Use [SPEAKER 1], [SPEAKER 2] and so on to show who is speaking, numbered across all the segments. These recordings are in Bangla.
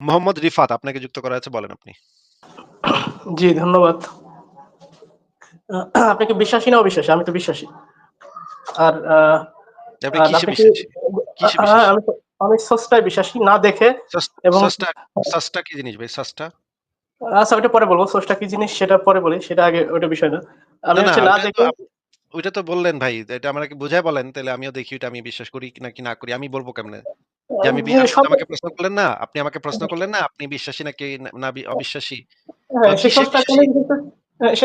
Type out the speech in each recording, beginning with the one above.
[SPEAKER 1] মোহাম্মদ রিফাত আপনাকে যুক্ত করা আছে বলেন আপনি।
[SPEAKER 2] জি, ধন্যবাদ। আপনি কি বিশ্বাসী না অবিশ্বাসী? আমি তো বিশ্বাসী। আর? আমি স্রষ্টায় বিশ্বাসী না দেখে এবং
[SPEAKER 1] স্রষ্টা কি জিনিস ভাই স্রষ্টা?
[SPEAKER 2] আচ্ছা ওইটা পরে বলব। স্রষ্টা কি জিনিস সেটা পরে বলি। সেটা আগে ওইটা বিষয় না। আমি হচ্ছে না দেখে
[SPEAKER 1] ওইটা তো বললেন ভাই। এটা আমাকে বুঝায় বলেন তাইলে আমিও দেখি ওইটা আমি বিশ্বাস করি নাকি না করি। আমি বলব কেমনে? যে আমি তো আমাকে প্রশ্ন করলেন না? আপনি আমাকে প্রশ্ন করলেন না? আপনি বিশ্বাসী নাকি না না অবিশ্বাসী?
[SPEAKER 2] হ্যাঁ, হ্যাঁ,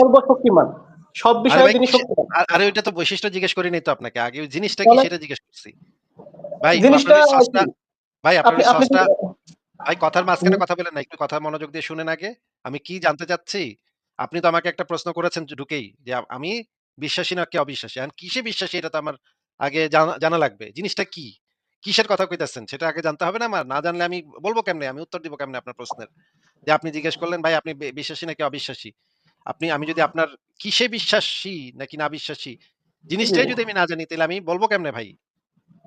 [SPEAKER 2] সর্বশক্তিমান। সব
[SPEAKER 1] আরে
[SPEAKER 2] বিষয়ে তিনি শক্তিমান।
[SPEAKER 1] আরে ওইটা তো বৈশিষ্ট্য জিজ্ঞেস তো আপনাকে। আগে জিনিসটা কি সেটা জিজ্ঞেস করছি। ভাই
[SPEAKER 2] জিনিসটা কি?
[SPEAKER 1] ভাই আপনার
[SPEAKER 2] কিন্তু
[SPEAKER 1] ভাই কথার মাঝখানে কথা বলেন না। একটু কথা মনোযোগ দিয়ে শুনেন আগে। আমি কি জানতে চাচ্ছি? আপনি তো আমাকে একটা প্রশ্ন করেছেন ঢুকেই যে আমি বিশ্বাসী নাকি অবিশ্বাসী। এখন কিসে বিশ্বাসী এটা তো আমার আগে জানা জানা লাগবে। জিনিসটা কি? কিসের কথা কইতেছেন? সেটা আগে জানতে হবে না আমার? না জানলে আমি বলব কেমনে? আমি উত্তর দিব কেমনে আপনার প্রশ্নের? যে আপনি জিজ্ঞেস করলেন ভাই আপনি বিশ্বাসী নাকি অবিশ্বাসী? আপনি আমি যদি আপনার কিসে বিশ্বাসী নাকি না বিশ্বাসী জিনিসটাই যদি আমি না জানি তাইলে আমি বলব কেমনে ভাই?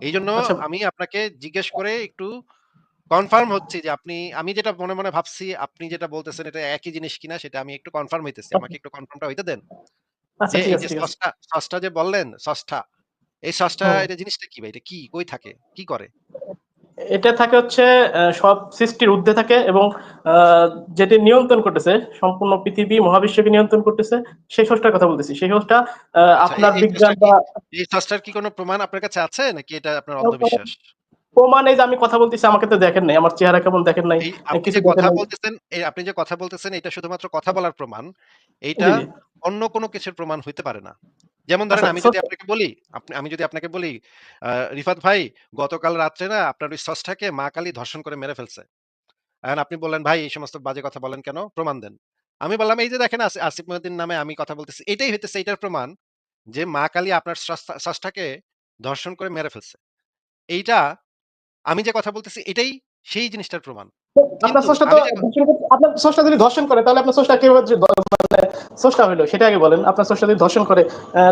[SPEAKER 1] এইজন্য
[SPEAKER 2] আচ্ছা
[SPEAKER 1] আমি আপনাকে জিজ্ঞেস করে একটু কনফার্ম হচ্ছে যে আপনি আমি যেটা মনে, মনে ভাবছি আপনি যেটা বলতেছেন এটা একই জিনিস কিনা সেটা আমি একটু কনফার্ম হইতেছি। আমাকে একটু কনফার্মটা হইতে দেন।
[SPEAKER 2] আচ্ছা
[SPEAKER 1] যে এই বললেন স্রষ্টা, এই স্রষ্টা
[SPEAKER 2] হুম।
[SPEAKER 1] এটা জিনিসটা কি ভাই? এটা কি? কই থাকে? কি করে?
[SPEAKER 2] এটা থাকে হচ্ছে সব সৃষ্টির ঊর্ধ্বে থাকে এবং যেটি নিয়ন্ত্রণ করতেছে সম্পূর্ণ পৃথিবী মহাবিশ্বকে নিয়ন্ত্রণ করতেছে সেই স্রষ্টার কথা বলতেছি। সেই স্রষ্টা আ
[SPEAKER 1] আচ্ছা
[SPEAKER 2] আপনার বিজ্ঞান বা
[SPEAKER 1] এই স্রষ্টার কি কোন প্রমাণ আপনার কাছে আছে নাকি এটা আপনার অন্ধবিশ্বাস?
[SPEAKER 2] প্রমাণ এই যে আমি কথা বলতেছি আমাকে তো দেখেন নাই। আমার চেহারা কেমন দেখেন নাই।
[SPEAKER 1] আপনি
[SPEAKER 2] কিছু
[SPEAKER 1] যে কথা বলতেছেন এই আপনি যে কথা বলতেছেন এটা শুধুমাত্র কথা বলার প্রমাণ। এইটা। অন্য কোন কিছুর প্রমাণ হইতে পারে না। যেমন ধরেন
[SPEAKER 2] আচ্ছা
[SPEAKER 1] আমি যদি আপনাকে বলি, আপনি আমি যদি আপনাকে বলি, রিফাত ভাই গতকাল রাত্রে না আপনার ওই স্রষ্টাকে মা কালী ধর্ষণ করে মেরে ফেলছে। এখন আপনি বললেন, "ভাই এই সমস্ত বাজে কথা বলেন কেন? প্রমাণ দেন।" আমি বললাম, "এই যে দেখেন আসি আসিফ মহিউদ্দিন নামে আমি কথা বলতেছি।" এটাই হইতেছে এইটার প্রমাণ যে মা কালী আপনার স্রষ্টাকে ধর্ষণ করে মেরে ফেলছে। এইটা আমি যে কথা বলতেছি এটাই সেই জিনিসটার প্রমাণ।
[SPEAKER 2] আপনার স্রষ্টা তো
[SPEAKER 1] আমি যে
[SPEAKER 2] ধর্ষণ করতে আপনার স্রষ্টা যদি ধর্ষণ করে তাহলে আপনার স্রষ্টা কীভাবে যে দ স্রষ্টা হইল সেটা আগে বলেন। আপনার স্রষ্টা যদি ধর্ষণ করে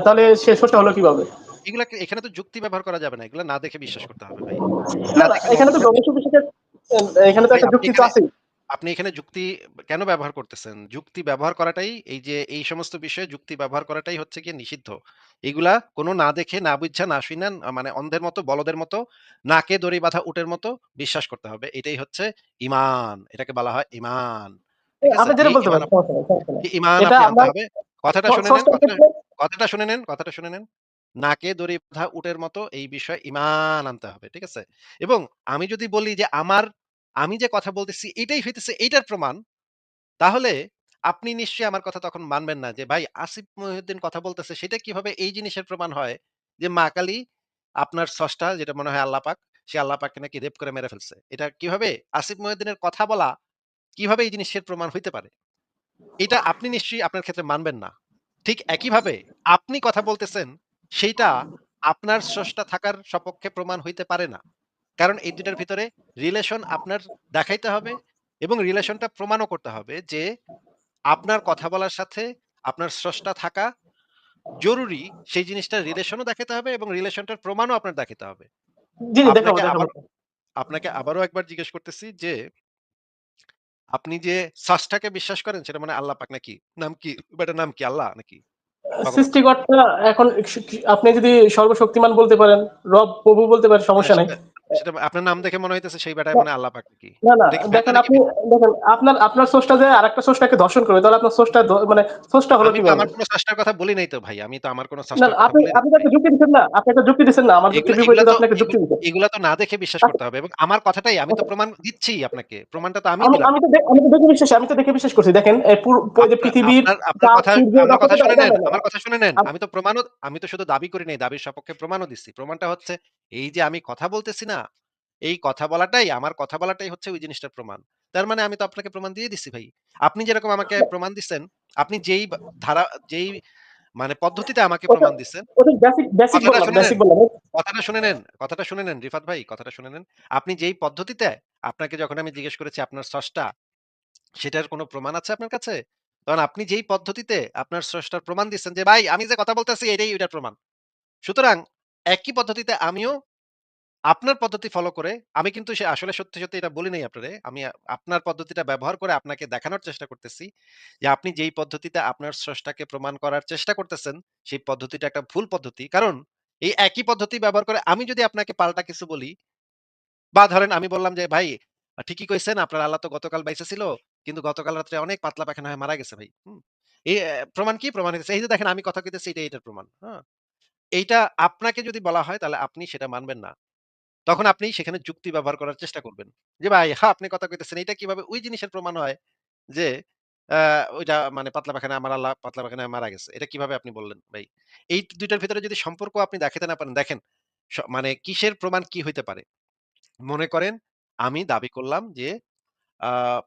[SPEAKER 2] তাহলে সে স্রষ্টা হলো কীভাবে?
[SPEAKER 1] এগুলাকে এখানে তো যুক্তি ব্যবহার করা যাবে না। এগুলা না দেখে বিশ্বাস করতে হবে ভাই।
[SPEAKER 2] না,
[SPEAKER 1] না
[SPEAKER 2] না
[SPEAKER 1] দেখে
[SPEAKER 2] এখানে তো গবেষক এখানে তো একটা
[SPEAKER 1] আপনি
[SPEAKER 2] যুক্তি তো
[SPEAKER 1] এখানে আপনি এখানে যুক্তি কেন ব্যবহার করতেছেন? যুক্তি ব্যবহার করাটাই এই যে এই সমস্ত বিষয়ে যুক্তি ব্যবহার করাটাই হচ্ছে কি নিষিদ্ধ। এগুলা কোন না দেখে, না বুইঝা, না শুইনা আ মানে অন্ধের মতো, বলদের মতো, নাকে দড়ি বাঁধা উটের মতো বিশ্বাস করতে হবে। এটাই হচ্ছে ঈমান। এটাকে বলা হয়
[SPEAKER 2] আমরা
[SPEAKER 1] হবে। কথাটা শুনে নেন, কথাটা শুনে নেন, কথাটা শুনে নেন। নাকে দড়ি বাঁধা উটের মতো এই বিষয়ে ঈমান আনতে হবে। ঠিক আছে? এবং আমি যদি বলি যে আমার আমি যে কথা বলতেছি এটাই হইতেছে এইটার প্রমাণ, তাহলে আপনি নিশ্চয়ই আমার কথা তখন মানবেন না যে ভাই আসিফ মহিউদ্দিন কথা বলতেছে সেটা কীভাবে এই জিনিসের প্রমাণ হয় যে মা কালী আপনার স্রষ্টা যেটা মনে হয় আল্লাহ পাক, সে আল্লাহ পাককে নাকি রেপ করে মেরে ফেলছে। এটা কীভাবে আসিফ মহিউদ্দিনের কথা বলা কীভাবে এই জিনিসের প্রমাণ হইতে পারে? এটা আপনি নিশ্চয়ই আপনার ক্ষেত্রে মানবেন না। ঠিক একইভাবে আপনি কথা বলতেছেন সেইটা আপনার স্রষ্টা থাকার সপক্ষে প্রমাণ হইতে পারে না। কারণ এই দুটার ভিতরে রিলেশন আপনার দেখাইতে হবে এবং রিলেশনটা প্রমাণও করতে হবে যে আপনার কথা বলার সাথে আপনার স্রষ্টা থাকা জরুরি সেই জিনিসটার রিলেশনও দেখাইতে হবে এবং রিলেশনটার প্রমাণও আপনার দেখাইতে হবে। আপনাকে আবারও একবার জিজ্ঞেস করতেছি যে আপনি যে স্রষ্টাকে বিশ্বাস করেন সেটা মানে আল্লাহ পাক নাকি? নাম কি? বেটার নাম কি? আল্লাহ নাকি?
[SPEAKER 2] সৃষ্টিকর্তা এখন আপনি যদি সর্বশক্তিমান বলতে পারেন, রব, প্রভু বলতে পারেন সমস্যা নাই।
[SPEAKER 1] সেটা আপনার নাম দেখে মনে হইতেছে সেই বেটাই
[SPEAKER 2] না,
[SPEAKER 1] মানে আল্লাহ পাক নাকি?
[SPEAKER 2] না, না
[SPEAKER 1] কি
[SPEAKER 2] দেখেন আপনি দেখেন আপনার আপনার স্রষ্টা যে আরেকটা স্রষ্টাকে ধর্ষণ করবে তাহলে আপনার স্রষ্টা মানে স্রষ্টা হলো
[SPEAKER 1] তো
[SPEAKER 2] কীভাবে?
[SPEAKER 1] আমার কোন স্রষ্টার কথা বলি নাই তো ভাই। আমি তো আমার কোন
[SPEAKER 2] না, না আপনি আপনি
[SPEAKER 1] তো
[SPEAKER 2] তো যুক্তি দিচ্ছেন না। আপনি একটা যুক্তি দিচ্ছেন না। আমার যুক্তির
[SPEAKER 1] এগুলা এগুলা
[SPEAKER 2] বিপরীতে
[SPEAKER 1] তো
[SPEAKER 2] তো আপনাকে যুক্তি দিতে।
[SPEAKER 1] এগুলা তো না দেখে বিশ্বাস করতে হবে এবং আমার কথাটাই আমি তো
[SPEAKER 2] আচ্ছা।
[SPEAKER 1] প্রমাণ দিচ্ছিই আপনাকে। প্রমাণটা তো
[SPEAKER 2] আমি
[SPEAKER 1] দিলাম।
[SPEAKER 2] আমি তো আমি তো দেখে বিশ্বাসী। আমি তো দেখে বিশ্বাস করছি। দেখেন এই পুর যে পৃথিবীর
[SPEAKER 1] আপনার কথা আমার কথা শুনে নেন, আমার কথা শুনে নেন। আমি তো প্রমাণও আমি তো শুধু দাবি করি নাই, দাবির সপক্ষে প্রমাণও দিচ্ছি। প্রমাণটা হচ্ছে এই যে আমি কথা বলতেছি না, এই কথা বলাটাই আমার কথা বলাটাই হচ্ছে ওই জিনিসটার প্রমাণ। তার মানে আমি তো আপনাকে প্রমাণ দিয়ে দিচ্ছি ভাই। আপনি যেরকম আমাকে প্রমাণ দিচ্ছেন, আপনি যেই ধারা যেই মানে পদ্ধতিতে আমাকে প্রমাণ দিচ্ছেন, কথাটা শুনে নেন, কথাটা শুনে নেন, রিফাত ভাই, কথাটা শুনে নেন। আপনি যেই পদ্ধতিতে আপনাকে যখন আমি জিজ্ঞেস করেছি আপনার স্রষ্টা সেটার কোনো প্রমাণ আছে আপনার কাছে? কারণ আপনি যেই পদ্ধতিতে আপনার স্রষ্টার প্রমাণ দিচ্ছেন যে, "ভাই আমি যে কথা বলতেছি এটাই ওইটার প্রমাণ।" সুতরাং একই পদ্ধতিতে আমিও আপনার পদ্ধতি ফলো করে আমি কিন্তু সে আসলে সত্যি, সত্যি এটা বলি নাই আপনারে। আমি আপনার পদ্ধতিটা ব্যবহার করে আপনাকে দেখানোর চেষ্টা করতেছি যে আপনি যেই পদ্ধতিতে আপনার স্রষ্টাকে প্রমাণ করার চেষ্টা করতেছেন, সেই পদ্ধতিটা একটা ভুল পদ্ধতি। কারণ এই একই পদ্ধতি ব্যবহার করে আমি যদি আপনাকে পাল্টা কিছু বলি বা ধরেন আমি বললাম যে, "ভাই ঠিকই কইছেন আপনার আল্লাহ তো গতকাল বাইচা ছিল। কিন্তু গতকাল রাত্রে অনেক পাতলা পায়খানা হয়ে মারা গেছে ভাই।" এই প্রমাণ কি? প্রমাণ হইতেছে এই যে দেখেন আমি কথা কইতেছি এটা এটার প্রমাণ। হ্যাঁ? এইটা আপনাকে যদি বলা হয় তাহলে আপনি সেটা মানবেন না। তখন আপনি সেখানে যুক্তি ব্যবহার করার চেষ্টা করবেন। যে, "ভাই হা আপনি কথা কইতেছেন এটা কীভাবে ওই জিনিসের প্রমাণ হয় যে ওইটা মানে পাতলা পায়খানা আমার আল্লাহ পাতলা পায়খানায় মারা গেছে। এটা কীভাবে আপনি বললেন ভাই?" এই ২ টার ভিতরে যদি সম্পর্ক আপনি দেখাতে না পারেন, দেখেন মানে কিসের প্রমাণ কি হইতে পারে? মনে করেন আমি দাবি করলাম যে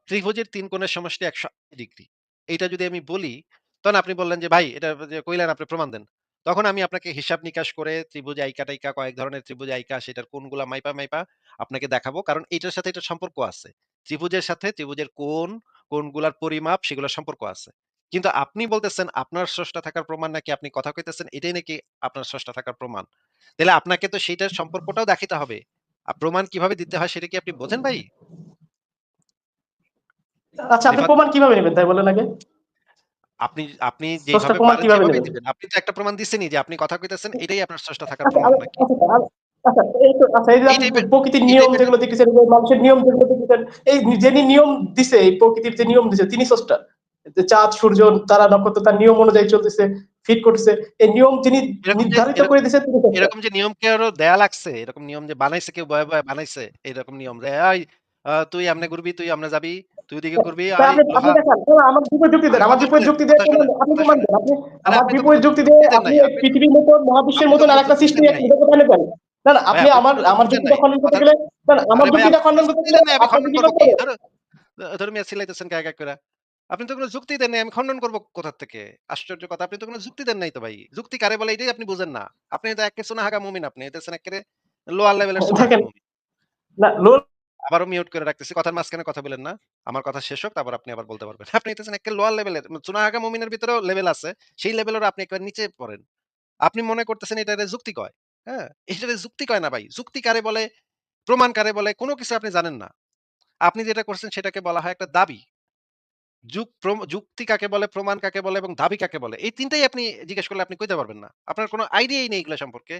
[SPEAKER 1] ত্রিভুজের তিন কোণের সমষ্টি ১৮০ ডিগ্রি। এইটা যদি আমি বলি, তখন আপনি বললেন যে, "ভাই এটা কইলেন আপনি প্রমাণ দেন।" তখন আমি আপনাকে হিসাব-নিকাশ করে ত্রিভুজ আইকা-টাইকা কয়েক ধরনের ত্রিভুজ আইকা সেটার কোণগুলা মাইপা, মাইপা আপনাকে দেখাবো। কারণ এটার সাথে এটার সম্পর্ক আছে। ত্রিভুজের সাথে ত্রিভুজের কোণ, কোণগুলার পরিমাপ সেগুলোর সম্পর্ক আছে। কিন্তু আপনি বলতেছেন আপনার স্রষ্টা থাকার প্রমাণ নাকি আপনি কথা কইতেছেন এটাই নাকি আপনার স্রষ্টা থাকার প্রমাণ। তাইলে আপনাকে তো সেইটার সম্পর্কটাও দেখাইতে হবে। আ প্রমাণ কীভাবে দিতে হয় সেটা কি আপনি বোঝেন ভাই?
[SPEAKER 2] আচ্ছা আপনি প্রমাণ কীভাবে নেবেন তাই বলেন আগে?
[SPEAKER 1] আপনি আপনি পারেন
[SPEAKER 2] কীভাবে
[SPEAKER 1] দিবেন। আপনি তো একটা প্রমাণ দিছেনই যে আপনি কথা কইতেছেন এটাই আপনার স্রষ্টা থাকার
[SPEAKER 2] আচ্ছা
[SPEAKER 1] প্রমাণ নাকি?
[SPEAKER 2] আচ্ছা, আচ্ছা আচ্ছা প্রকৃতির নিয়ম যেগুলো মানুষের নিয়ম যেগুলো এই যিনি নিয়ম দিছে এই প্রকৃতির যে নিয়ম দিছে তিনি স্রষ্টা। যে চাঁদ, সূর্য, তারা, নক্ষত্র তার নিয়ম অনুযায়ী চলতেছে, ফিট করতেছে। এই নিয়ম যিনি নির্ধারিত করে
[SPEAKER 1] এরকম যে নিয়ম কে আরও দেয়া লাগছে? এরকম নিয়ম যে বানাইছে কেউ বয়া, বয়া বানাইছে? এরকম নিয়ম যে, "এই আ তুই এমনে ঘুরবি, তুই এমনে যাবি, তুই
[SPEAKER 2] আপনি তো আমার বিপরীত যুক্তি দেন। আমার বিপরীত যুক্তি দিয়ে। আপনি
[SPEAKER 1] কথা
[SPEAKER 2] প্রমাণ দেন। আপনি আমার বিপরীত
[SPEAKER 1] কোনো
[SPEAKER 2] যুক্তি দিয়ে আপনি পৃথিবীর মতো মহাবিশ্বের
[SPEAKER 1] আপনি তো
[SPEAKER 2] মতন
[SPEAKER 1] কোনো
[SPEAKER 2] আরেকটা সৃষ্টি এক। এটা না, না আপনি আমার আমার
[SPEAKER 1] যুক্তি
[SPEAKER 2] যুক্তিটা খণ্ডন করতে গেলে না, না আমার যুক্তিটা খণ্ডন করতে গেলে আপনার
[SPEAKER 1] খণ্ডন
[SPEAKER 2] যুক্তিটা
[SPEAKER 1] করব কি?
[SPEAKER 2] পড়ে।
[SPEAKER 1] ধরো আ ধরে মিয়া চিল্লাইতেছেন কা, কা কইরা। আপনি তো কোনো যুক্তিই দেন নাই। আমি খণ্ডন করব কোথা থেকে? আশ্চর্য কথা। আপনি তো কোনো যুক্তি দেন নাই তো ভাই। যুক্তি কারে বলে এটাই আপনি বুঝেন না। আপনি তো একে সুনাহাগা মুমিন আপনি। হইতেছেন এক্কেরে লোয়ার লেভেলের মুমিন।
[SPEAKER 2] না
[SPEAKER 1] আবারও মিউট করে রাখতেছি। কথার মাঝখানে কথা বইলেন না। আমার কথা শেষ হোক তারপর আপনি আবার বলতে পারবেন। আপনি হইতেছেন এক্কেরে লোয়ার লেভেলের। সুনাহাগা মুমিনের ভিতরেও লেভেল আছে। সেই লেভেলেরও আপনি একেবারে নিচে পড়েন। আপনি মনে করতেছেন এটারে যুক্তি কয়। হ্যাঁ? এটারে যুক্তি কয় না ভাই। যুক্তি কারে বলে, প্রমাণ কারে বলে কোনো কিছু আপনি জানেন না। আপনি যেটা করছেন সেটাকে বলা হয় একটা দাবি। প্রম যুক্তি কাকে বলে, প্রমাণ কাকে বলে এবং দাবি কাকে বলে? এই ৩ টাই আপনি জিজ্ঞেস করলে আপনি কইতে পারবেন না। আপনার কোনো আইডিয়াই নেই এগুলা সম্পর্কে।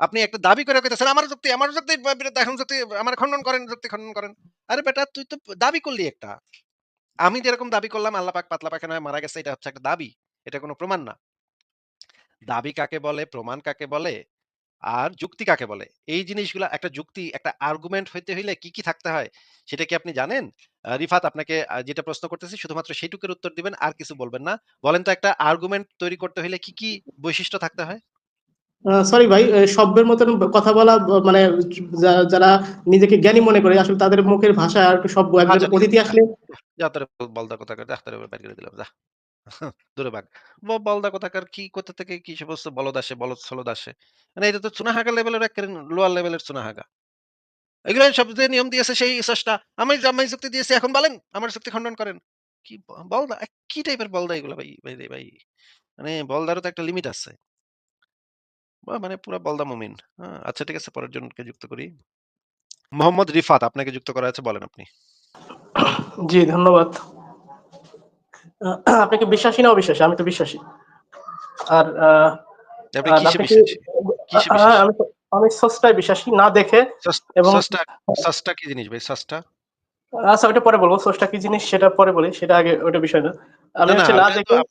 [SPEAKER 1] আপনি একটা দাবি করে কইতেছেন, "আমার যুক্তি, আমার যুক্তি এখন যুক্তি আমার খণ্ডন করেন, যুক্তি খণ্ডন করেন।" আরে বেটা তুই তো দাবি করলি একটা। আমি যেরকম দাবি করলাম আল্লাহ পাক পাতলা পায়খানায় হয়ে মারা গেছে এটা হচ্ছে একটা দাবি। এটা কোন প্রমাণ না। দাবি কাকে বলে, প্রমাণ কাকে বলে, আর যুক্তি কাকে বলে? এই জিনিসগুলা একটা যুক্তি, একটা আর্গুমেন্ট হইতে হইলে কি, কি থাকতে হয়? সেটা কি আপনি জানেন? রিফাত আপনাকে যেটা প্রশ্ন করতেছি শুধুমাত্র সেইটুকুর উত্তর দিবেন, আর কিছু বলবেন না। বলেন তো একটা আর্গুমেন্ট তৈরি করতে হইলে কি, কি বৈশিষ্ট্য থাকতে হয়?
[SPEAKER 2] সরি ভাই সভ্যের মতন কথা বলা মানে যারা নিজেকে জ্ঞানী মনে করে আসলে তাদের মুখের ভাষা আর সভ্য। একজন
[SPEAKER 1] ঠিক আছে।
[SPEAKER 2] অতিথি আসলে
[SPEAKER 1] যা তোরে বলদা বাইর করে দিলাম যা। দূরে ভাগ। বলদা কোথাকার কি কোথা থেকে কি সমস্ত বলদ আসে, বলদ-ছলদ আসে। মানে এটা তো চুনাহাগা লেভেলের এক্কেরে লোয়ার লেভেলের চুনাহাগা। এগুলো সব যে নিয়ম দিয়েছে সেই স্রষ্টা। আমি আমি যুক্তি দিয়েছি এখন বলেন, আমার যুক্তি খণ্ডন করেন। কি বলদা? কি টাইপের বলদা এগুলা ভাই, ভাই ভাই। মানে বলদারও তো একটা লিমিট আছে। মানে পুরা বলদা মুমিন। আ আচ্ছা ঠিক আছে পরের জনকে যুক্ত করি। মোহাম্মদ রিফাত আপনাকে যুক্ত করা আছে বলেন আপনি।
[SPEAKER 2] জি ধন্যবাদ। আ আপনি কি বিশ্বাসী না অবিশ্বাসী? আমি তো বিশ্বাসী। আর আ
[SPEAKER 1] আপনি
[SPEAKER 2] আর
[SPEAKER 1] কিসে
[SPEAKER 2] আপনি কি
[SPEAKER 1] বিশ্বাসী? কিসে
[SPEAKER 2] আ
[SPEAKER 1] বিশ্বাসী?
[SPEAKER 2] আমি আমি স্রষ্টায় বিশ্বাসী না দেখে
[SPEAKER 1] স্রস
[SPEAKER 2] এবং
[SPEAKER 1] স্রষ্টা স্রষ্টা কি জিনিস ভাই স্রষ্টা?
[SPEAKER 2] আচ্ছা ওটা পরে বলব। স্রষ্টা কি জিনিস সেটা পরে বলি। সেটা আগে ওটা বিষয় না। আমি
[SPEAKER 1] না, না
[SPEAKER 2] হচ্ছে না
[SPEAKER 1] তো
[SPEAKER 2] দেখে
[SPEAKER 1] আপ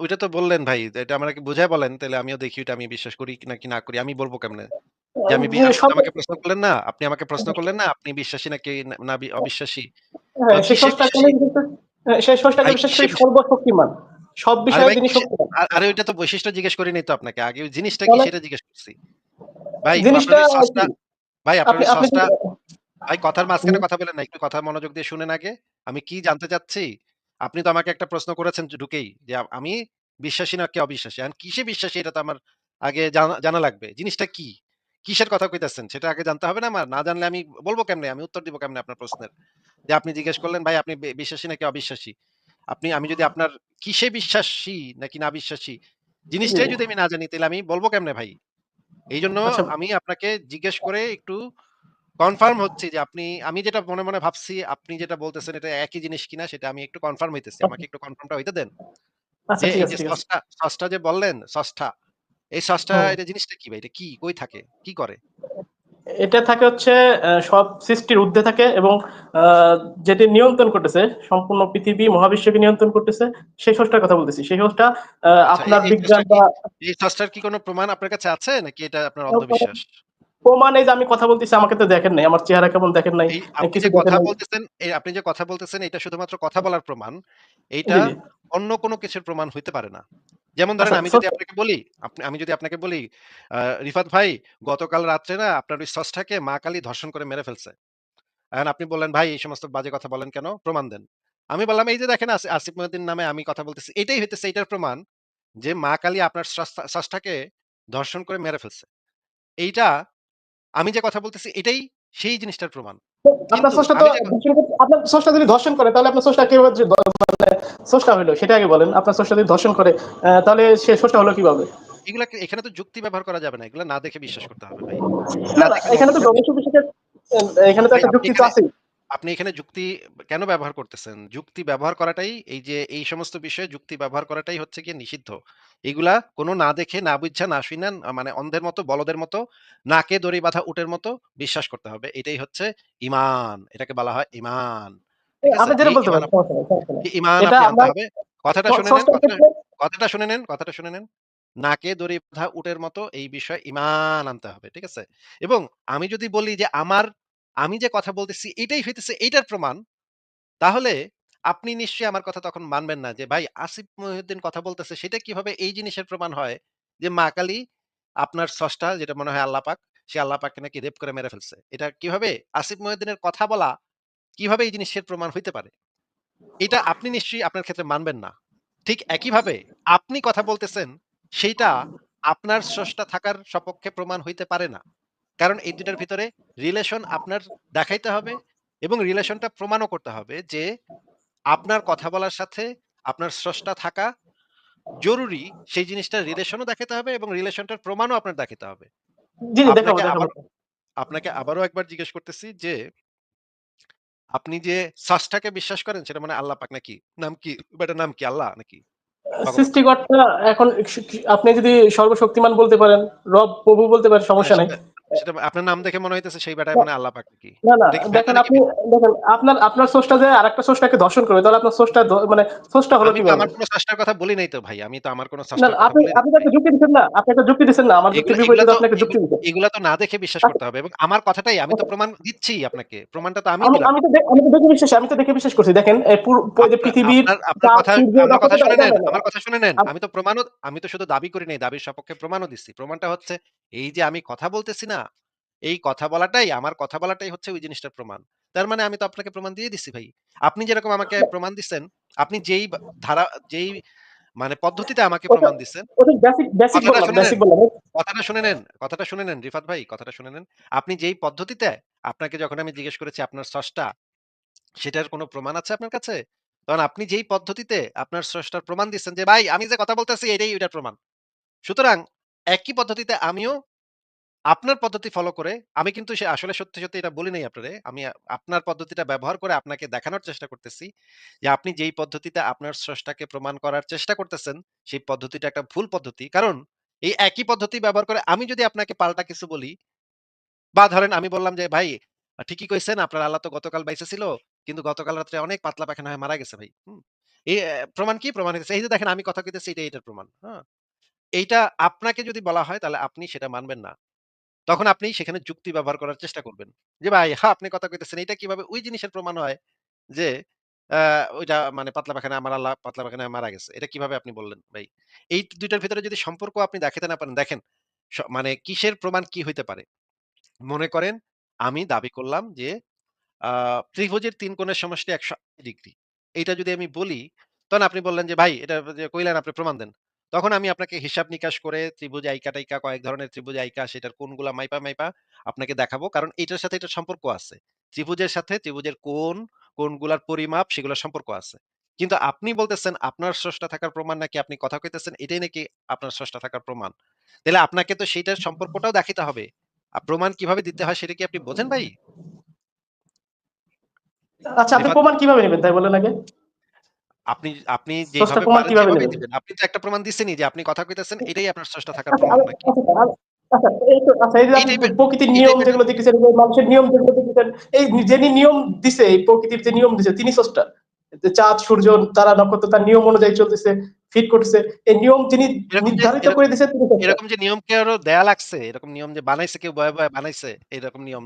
[SPEAKER 1] ওইটা তো বললেন ভাই। এটা আমাকে বুঝায় বলেন তাইলে আমিও দেখি ওইটা আমি বিশ্বাস করি নাকি না করি। আমি বলব কেমনে? যে আমি বি
[SPEAKER 2] যে
[SPEAKER 1] আপনি তো আমাকে প্রশ্ন করলেন না? আপনি আমাকে প্রশ্ন করলেন না? আপনি বিশ্বাসী নাকি না অবিশ্বাসী?
[SPEAKER 2] হ্যাঁ, হ্যাঁ, সর্বশক্তিমান। সব বিষয়ে তিনি শক্তিমান।
[SPEAKER 1] আরে ওইটা তো বৈশিষ্ট্য জিজ্ঞেস করি নাই তো আপনাকে। আগে ওই জিনিসটা কি সেটা জিজ্ঞেস করছি। ভাই
[SPEAKER 2] জিনিসটা
[SPEAKER 1] ভাই আপনার
[SPEAKER 2] যদি
[SPEAKER 1] ভাই কথার মাঝখানে কথা বলেন না। একটু কথা মনোযোগ দিয়ে শুনেন আগে। আমি কি জানতে চাচ্ছি? আপনি তো আমাকে একটা প্রশ্ন করেছেন ঢুকেই যে আমি বিশ্বাসী নাকি অবিশ্বাসী। এখন কিসে বিশ্বাসী এটা তো আমার আগে জানা জানা লাগবে। জিনিসটা কি? কিসের কথা কইতেছেন? সেটা আগে জানতে হবে না আমার? না জানলে আমি বলব কেমনে? আমি উত্তর দিব কেমনে আপনার প্রশ্নের? যে আপনি জিজ্ঞেস করলেন ভাই আপনি বিশ্বাসী নাকি অবিশ্বাসী? আপনি আমি যদি আপনার কিসে বিশ্বাসী নাকি না বিশ্বাসী জিনিসটাই যদি আমি না জানি তাহলে আমি বলব কেমনে ভাই? এই
[SPEAKER 2] জন্য
[SPEAKER 1] আমি আপনাকে জিজ্ঞেস করে একটু কনফার্ম হচ্ছি যে আপনি আমি যেটা মনে, মনে ভাবছি আপনি যেটা বলতেছেন এটা একই জিনিস কিনা সেটা আমি একটু কনফার্ম হইতেছি। আমাকে একটু কনফার্মটা হইতে দেন।
[SPEAKER 2] আচ্ছা
[SPEAKER 1] যে এই যে। সসটা, সসটা যে বললেন সসটা, এই
[SPEAKER 2] হুম।
[SPEAKER 1] এটা জিনিসটা কি ভাই? এটা কি? কই থাকে? কি করে?
[SPEAKER 2] এটা থাকে হচ্ছে সব সৃষ্টির ঊর্ধ্বে থাকে এবং যেটি নিয়ন্ত্রণ করতেছে সম্পূর্ণ পৃথিবী মহাবিশ্বকে নিয়ন্ত্রণ করতেছে সেই সোর্সটার কথা বলতেছি। সেই আ
[SPEAKER 1] আচ্ছা
[SPEAKER 2] আপনার বিজ্ঞান বা
[SPEAKER 1] এই সসটার কি কোন প্রমাণ আপনার কাছে আছে নাকি এটা আপনার অন্ধবিশ্বাস?
[SPEAKER 2] প্রমাণ এই যে আমি কথা বলতেছি আমাকে তো দেখেন নাই। আমার চেহারা কেমন দেখেন নাই। কিছু
[SPEAKER 1] কথা বলতেছেন, এই আপনি যে কথা বলতেছেন এটা শুধুমাত্র কথা বলার প্রমাণ। এইটা। অন্য কোন কিছুর প্রমাণ হইতে পারে না। যেমন ধরেন
[SPEAKER 2] আচ্ছা
[SPEAKER 1] আমি যদি আপনাকে বলি, আমি যদি আপনাকে বলি, রিফাত ভাই গতকাল রাত্রে না আপনার ওই সসটাকে মা কালী ধর্ষণ করে মেরে ফেলছে। এখন আপনি বললেন, "ভাই এই সমস্ত বাজে কথা বলেন কেন? প্রমাণ দেন।" আমি বললাম, "এই যে দেখেন আসি আসিফ মহিউদ্দিন নামে আমি কথা বলতেছি।" এটাই হইতেছে এইটার প্রমাণ যে মা কালী আপনার সসটাকে ধর্ষণ করে মেরে ফেলছে। এইটা আমি যে কথা বলতেছি এটাই সেই জিনিসটার প্রমাণ।
[SPEAKER 2] আপনার তো আপনার যদি ধর্ষণ করে তাহলে আপনার কীভাবে মানে হইল সেটা আগে বলেন। আপনার যদি ধর্ষণ করে তাহলে সে হলো কীভাবে?
[SPEAKER 1] এখানে তো যুক্তি ব্যবহার করা যাবে না। এগুলা না দেখে বিশ্বাস করতে হবে ভাই।
[SPEAKER 2] না, এখানে তো এখানে তো একটা যুক্তি তো আছেই।
[SPEAKER 1] আপনি এখানে যুক্তি কেন ব্যবহার করতেছেন? যুক্তি ব্যবহার করাটাই এই যে এই সমস্ত বিষয়ে যুক্তি ব্যবহার করাটাই হচ্ছে গিয়ে নিষিদ্ধ। এগুলা কোন না দেখে, না বুইঝা, না শুইনা আ মানে অন্ধের মতো, বলদের মতো, নাকে দড়ি বাঁধা উটের মতো বিশ্বাস করতে হবে। এটাই হচ্ছে ঈমান। এটাকে বলা হয় ঈমান।
[SPEAKER 2] এ
[SPEAKER 1] ঠিক আছে?
[SPEAKER 2] আপনি যেটা
[SPEAKER 1] এই
[SPEAKER 2] বলতে
[SPEAKER 1] ঈমান
[SPEAKER 2] পারেন
[SPEAKER 1] আপ
[SPEAKER 2] সমস্যা নাই, সমস্যা নাই।
[SPEAKER 1] এই ঈমান
[SPEAKER 2] এটা
[SPEAKER 1] আপনি আনতে হবে। কথাটা শুনে নেন, কথাটা
[SPEAKER 2] ক্ষেত্রে
[SPEAKER 1] কথাটা শুনে নেন, কথাটা শুনে নেন। নাকে দড়ি বাঁধা উটের মতো এই বিষয়ে ঈমান আনতে হবে। ঠিক আছে? এবং আমি যদি বলি যে আমার আমি যে কথা বলতেছি এটাই হইতেছে এইটার প্রমাণ, তাহলে আপনি নিশ্চয়ই আমার কথা তখন মানবেন না যে ভাই আসিফ মহিউদ্দিন কথা বলতেছে সেটা কীভাবে এই জিনিসের প্রমাণ হয় যে মা কালী আপনার স্রষ্টা যেটা মনে হয় আল্লাহ পাক, সে আল্লাহ পাককে নাকি রেপ করে মেরে ফেলছে। এটা কীভাবে আসিফ মহিউদ্দিনের কথা বলা কীভাবে এই জিনিসের প্রমাণ হইতে পারে? এটা আপনি নিশ্চয়ই আপনার ক্ষেত্রে মানবেন না। ঠিক একইভাবে আপনি কথা বলতেছেন সেইটা আপনার স্রষ্টা থাকার সপক্ষে প্রমাণ হইতে পারে না। কারণ এই ২ টার ভিতরে রিলেশন আপনার দেখাইতে হবে এবং রিলেশনটা প্রমাণও করতে হবে যে আপনার কথা বলার সাথে আপনার স্রষ্টা থাকা জরুরি সেই জিনিসটার রিলেশনও দেখাইতে হবে এবং রিলেশনটার প্রমাণও আপনার দেখাইতে হবে। আপনাকে আবারও একবার জিজ্ঞেস করতেছি যে আপনি যে সসটাকে বিশ্বাস করেন সেটা মানে আল্লাহ পাক নাকি? নাম কি? বেটার নাম কি? আল্লাহ নাকি?
[SPEAKER 2] সৃষ্টিকর্তা এখন আপনি যদি সর্বশক্তিমান বলতে পারেন, রব, প্রভু বলতে পারেন
[SPEAKER 1] হ্যাঁ,
[SPEAKER 2] সমস্যা নাই।
[SPEAKER 1] সেটা আপনার নাম দেখে মনে হইতেছে সেই বেটাই
[SPEAKER 2] না,
[SPEAKER 1] মনে আল্লাহ পাক?
[SPEAKER 2] না, না
[SPEAKER 1] কি
[SPEAKER 2] দেখেন আপনি দেখেন আপনার আপনার যে আরেকটা ধর্ষণ করবে তাহলে আপনার মানে হলো
[SPEAKER 1] তো আমার কোন স্রষ্টার কথা বলি নাই তো ভাই। আমি তো আমার কোন
[SPEAKER 2] না, না আপনি আপনি
[SPEAKER 1] তো
[SPEAKER 2] তো যুক্তি দিচ্ছেন না। আপনি একটা যুক্তি দিচ্ছেন না। আমার
[SPEAKER 1] এগুলা
[SPEAKER 2] বিপরীতে
[SPEAKER 1] তো
[SPEAKER 2] আপনাকে যুক্তি দিতে।
[SPEAKER 1] এগুলা তো না দেখে বিশ্বাস
[SPEAKER 2] আচ্ছা,
[SPEAKER 1] করতে হবে এবং আমার কথাটাই আমি তো
[SPEAKER 2] আচ্ছা।
[SPEAKER 1] প্রমাণ দিচ্ছিই আপনাকে। প্রমাণটা তো
[SPEAKER 2] আমি
[SPEAKER 1] দিলাম।
[SPEAKER 2] আমি তো আমি তো দেখে বিশ্বাস আমি তো দেখে বিশ্বাস করছি। দেখেন যে পৃথিবীর
[SPEAKER 1] আপনার কথা আমার কথা শুনে নেন। আমার কথা শুনে নেন। আমি তো প্রমাণও আমি তো শুধু দাবি করি নাই, দাবির সপক্ষে প্রমাণও দিচ্ছি। প্রমাণটা হচ্ছে এই যে আমি কথা বলতেছি না, এই কথা বলাটাই আমার কথা বলাটাই হচ্ছে ওই জিনিসটার প্রমাণ। তার মানে আমি তো আপনাকে প্রমাণ দিয়ে দিচ্ছি ভাই। আপনি যেরকম আমাকে প্রমাণ দিচ্ছেন, আপনি যেই ধারা যেই মানে পদ্ধতিতে আমাকে প্রমাণ দিচ্ছেন, কথাটা শুনে নেন, কথাটা শুনে নেন, রিফাত ভাই, কথাটা শুনে নেন। আপনি যেই পদ্ধতিতে আপনাকে যখন আমি জিজ্ঞেস করেছি আপনার স্রষ্টা সেটার কোনো প্রমাণ আছে আপনার কাছে? কারণ আপনি যেই পদ্ধতিতে আপনার স্রষ্টার প্রমাণ দিচ্ছেন যে, "ভাই আমি যে কথা বলতেছি এটাই ওইটার প্রমাণ।" সুতরাং একই পদ্ধতিতে আমিও আপনার পদ্ধতি ফলো করে আমি কিন্তু সে আসলে সত্যি, সত্যি এটা বলি নাই আপনারে। আমি আপনার পদ্ধতিটা ব্যবহার করে আপনাকে দেখানোর চেষ্টা করতেছি যে, আপনি যেই পদ্ধতিতে আপনার স্রষ্টাকে প্রমাণ করার চেষ্টা করতেছেন, সেই পদ্ধতিটা একটা ভুল পদ্ধতি। কারণ এই একই পদ্ধতি ব্যবহার করে আমি যদি আপনাকে পাল্টা কিছু বলি বা ধরেন আমি বললাম যে, "ভাই ঠিকই কইছেন আপনার আল্লাহ তো গতকাল বাইচা ছিল। কিন্তু গতকাল রাত্রে অনেক পাতলা পায়খানা হয়ে মারা গেছে ভাই।" এই প্রমাণ কি? প্রমাণ হইতেছে এই যে দেখেন আমি কথা কইতেছি এটা এটার প্রমাণ। হ্যাঁ? এইটা আপনাকে যদি বলা হয় তাহলে আপনি সেটা মানবেন না। তখন আপনি সেখানে যুক্তি ব্যবহার করার চেষ্টা করবেন। যে, "ভাই হা আপনি কথা কইতেছেন এইটা কীভাবে ওই জিনিসের প্রমাণ হয় যে, ওইটা মানে পাতলা পায়খানায় আমার আল্লাহ পাতলা পায়খানায় মারা গেছে। এটা কীভাবে আপনি বললেন ভাই?" এই ২ টার ভিতরে যদি সম্পর্ক আপনি দেখাইতে না পারেন, দেখেন মানে কিসের প্রমাণ কি হইতে পারে? মনে করেন আমি দাবি করলাম যে ত্রিভুজের তিন কোণের সমষ্টি ১৮০ ডিগ্রি। এইটা যদি আমি বলি, তখন আপনি বললেন যে, "ভাই এটা কইলেন আপনি প্রমাণ দেন।" তখন আমি আপনাকে হিসাব-নিকাশ করে ত্রিভুজ আইকা-টাইকা কয়েক ধরনের ত্রিভুজ আইকা সেটার কোণগুলা মাইপা, মাইপা আপনাকে দেখাবো। কারণ এটার সাথে এটার সম্পর্ক আছে। ত্রিভুজের সাথে ত্রিভুজের কোণ, কোণগুলার পরিমাপ সেগুলোর সম্পর্ক আছে। কিন্তু আপনি বলতেছেন আপনার স্রষ্টা থাকার প্রমাণ নাকি আপনি কথা কইতেছেন এটাই নাকি আপনার স্রষ্টা থাকার প্রমাণ। তাইলে আপনাকে তো সেইটার সম্পর্কটাও দেখাইতে হবে। প্রমাণ কীভাবে দিতে হয় সেটা কি আপনি বোঝেন ভাই?
[SPEAKER 2] আচ্ছা আপনি প্রমাণ কীভাবে নেবেন তাই বলেন আগে?
[SPEAKER 1] আপনি আপনি যেভাবে পারেন
[SPEAKER 2] নেবেন?
[SPEAKER 1] দিবেন। আপনি তো একটা প্রমাণ যে আপনি কথা কইতেছেন এটাই আপনার স্রষ্টা থাকার
[SPEAKER 2] আচ্ছা
[SPEAKER 1] প্রমাণ নাকি?
[SPEAKER 2] আচ্ছা আমি আচ্ছা এই তো আচ্ছা এই যে
[SPEAKER 1] এই
[SPEAKER 2] আপনি
[SPEAKER 1] টাইপের
[SPEAKER 2] প্রকৃতির নিয়ম যেগুলো দেখতেছেন মানুষের নিয়ম যেগুলো দেখতেছেন এই যিনি নিয়ম দিছে এই প্রকৃতির যে নিয়ম দিছে তিনি স্রষ্টা। চাঁদ, সূর্য, তারা, নক্ষত্র তার নিয়ম অনুযায়ী চলতেছে, ফিট করতেছে। এই নিয়ম যিনি নির্ধারিত করে
[SPEAKER 1] এরকম যে নিয়ম কি আরও দেয়া লাগছে? এরকম নিয়ম যে বানাইছে কেউ বয়ে, বয়ে বানাইছে? এরকম নিয়ম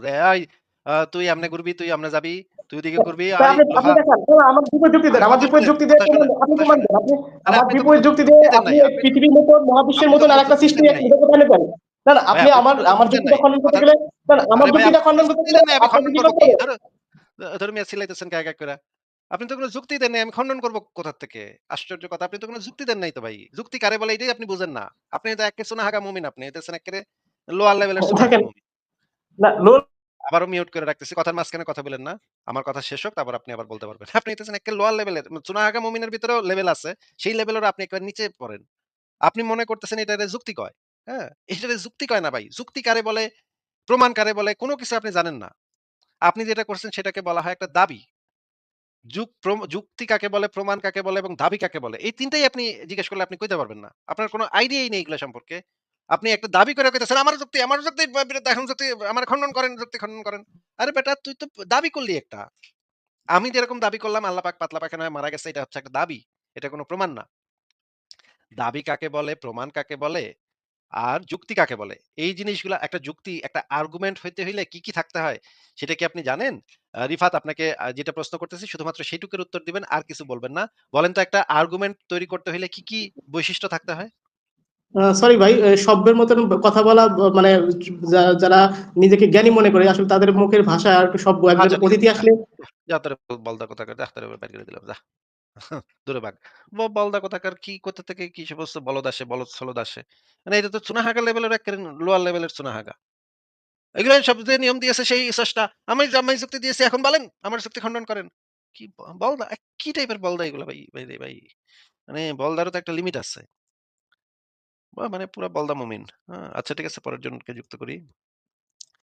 [SPEAKER 1] তুই এমনে ঘুরবি, তুই এমনে যাবি, তুই ওদিকে ঘুরবি,
[SPEAKER 2] তা আপনি আপনি
[SPEAKER 1] লোহা"
[SPEAKER 2] দেখান না, আমার বিপরীত যুক্তি দেন। আমার বিপরীত যুক্তি দিয়ে
[SPEAKER 1] কথা
[SPEAKER 2] প্রমাণ
[SPEAKER 1] শুনেন,
[SPEAKER 2] আপনি প্রমাণ দেন। আপনি আমার
[SPEAKER 1] তো
[SPEAKER 2] বিপরীত
[SPEAKER 1] কোনো
[SPEAKER 2] যুক্তি দিয়ে
[SPEAKER 1] দেন
[SPEAKER 2] আপনি
[SPEAKER 1] নাই।
[SPEAKER 2] এই
[SPEAKER 1] আপনি তো
[SPEAKER 2] পৃথিবীর মতন মহাবিশ্বের আরেকটা সৃষ্টি। না, না আপনি
[SPEAKER 1] তো
[SPEAKER 2] আমার
[SPEAKER 1] কোনো
[SPEAKER 2] আমার
[SPEAKER 1] যুক্তি দেন
[SPEAKER 2] যুক্তিটা
[SPEAKER 1] নাই।
[SPEAKER 2] খণ্ডন করতে গেলে না, না আমার যুক্তিটা খণ্ডন করতে গেলে
[SPEAKER 1] আমি খণ্ডন করব কি? ধরো মিয়া চিল্লাইতেছেন গায়ে, গায়ে আপনি তো কোনো যুক্তি দেন নাই। আমি খণ্ডন করব কোথা থেকে? আশ্চর্য কথা। আপনি তো কোনো যুক্তি দেন নাই তো ভাই। যুক্তি কারে বলে এটাই আপনি বুঝেন না। আপনি তো একে চুনাহাগা মুমিন আপনি। লোয়ার লেভেলের।
[SPEAKER 2] না
[SPEAKER 1] আবারও মিউট করে রাখতেছি। কথার মাঝখানে কথা বইলেন না। আমার কথা শেষ হোক তারপর আপনি আবার বলতে পারবেন। আপনি হইতেছেন এক্কে লোয়ার লেভেলের। চুনাহাগা মুমিনের ভিতরেও লেভেল আছে। সেই লেভেলেরও আপনি একেবারে নিচে পড়েন। আপনি মনে করতেছেন এটারে যুক্তি কয়। হ্যাঁ? এটারে যুক্তি কয় না ভাই। যুক্তি কারে বলে, প্রমাণ কারে বলে কোন কিছু আপনি জানেন না। আপনি যেটা করছেন সেটাকে বলা হয় একটা দাবি। প্রম যুক্তি কাকে বলে, প্রমাণ কাকে বলে এবং দাবি কাকে বলে? এই তিনটাই আপনি জিজ্ঞেস করলে আপনি কইতে পারবেন না। আপনার কোনো আইডিয়াই নেই এগুলো সম্পর্কে। আপনি একটা দাবি করে কইতেছেন, "আমার যুক্তি, আমার যুক্তির ব এখন যুক্তি আমারে খণ্ডন করেন, যুক্তি খণ্ডন করেন।" আরে বেটা তুই তো দাবি করলি একটা। আমি যেরকম দাবি করলাম আল্লাহ পাক পাতলা পায়খানা হয়ে মারা গেছে এটা হচ্ছে একটা দাবি। এটা কোন প্রমাণ না। দাবি কাকে বলে, প্রমাণ কাকে বলে, আর যুক্তি কাকে বলে? এই জিনিসগুলা একটা যুক্তি, একটা আর্গুমেন্ট হইতে হইলে কি, কি থাকতে হয়? সেটা কি আপনি জানেন? রিফাত আপনাকে যেটা প্রশ্ন করতেছি শুধুমাত্র সেইটুকুর উত্তর দিবেন আর কিছু বলবেন না। বলেন তো একটা আর্গুমেন্ট তৈরি করতে হইলে কি, কি বৈশিষ্ট্য থাকতে হয়?
[SPEAKER 2] সরি ভাই সভ্যের মতন কথা বলা মানে যারা নিজেকে জ্ঞানী মনে করে আসলে তাদের মুখের ভাষা আর সভ্য। একজন
[SPEAKER 1] আচ্ছা
[SPEAKER 2] অতিথি আসলে
[SPEAKER 1] বলদা তোরে বাইর করে দিলাম যা। দূরে ভাগ। বলদা কোথাকার কি কোথা থেকে কি সমস্ত বলদ আসে, বলদ-সলদ আসে। মানে এটা তো চুনাহাগা লেভেলের এক্কেরে লোয়ার লেভেলের চুনাহাগা। এগুলো যে নিয়ম দিয়েছে সেই স্রষ্টা। আমি যুক্তি দিয়েছি এখন বলেন, আমার যুক্তি খণ্ডন করেন। কি বলদা? কি টাইপের বলদা এগুলা ভাই, ভাই ভাই। মানে বলদারও তো একটা লিমিট আছে। মানে পুরা বলদা মুমিন। আচ্ছা ঠিক আছে পরের জনকে যুক্ত করি।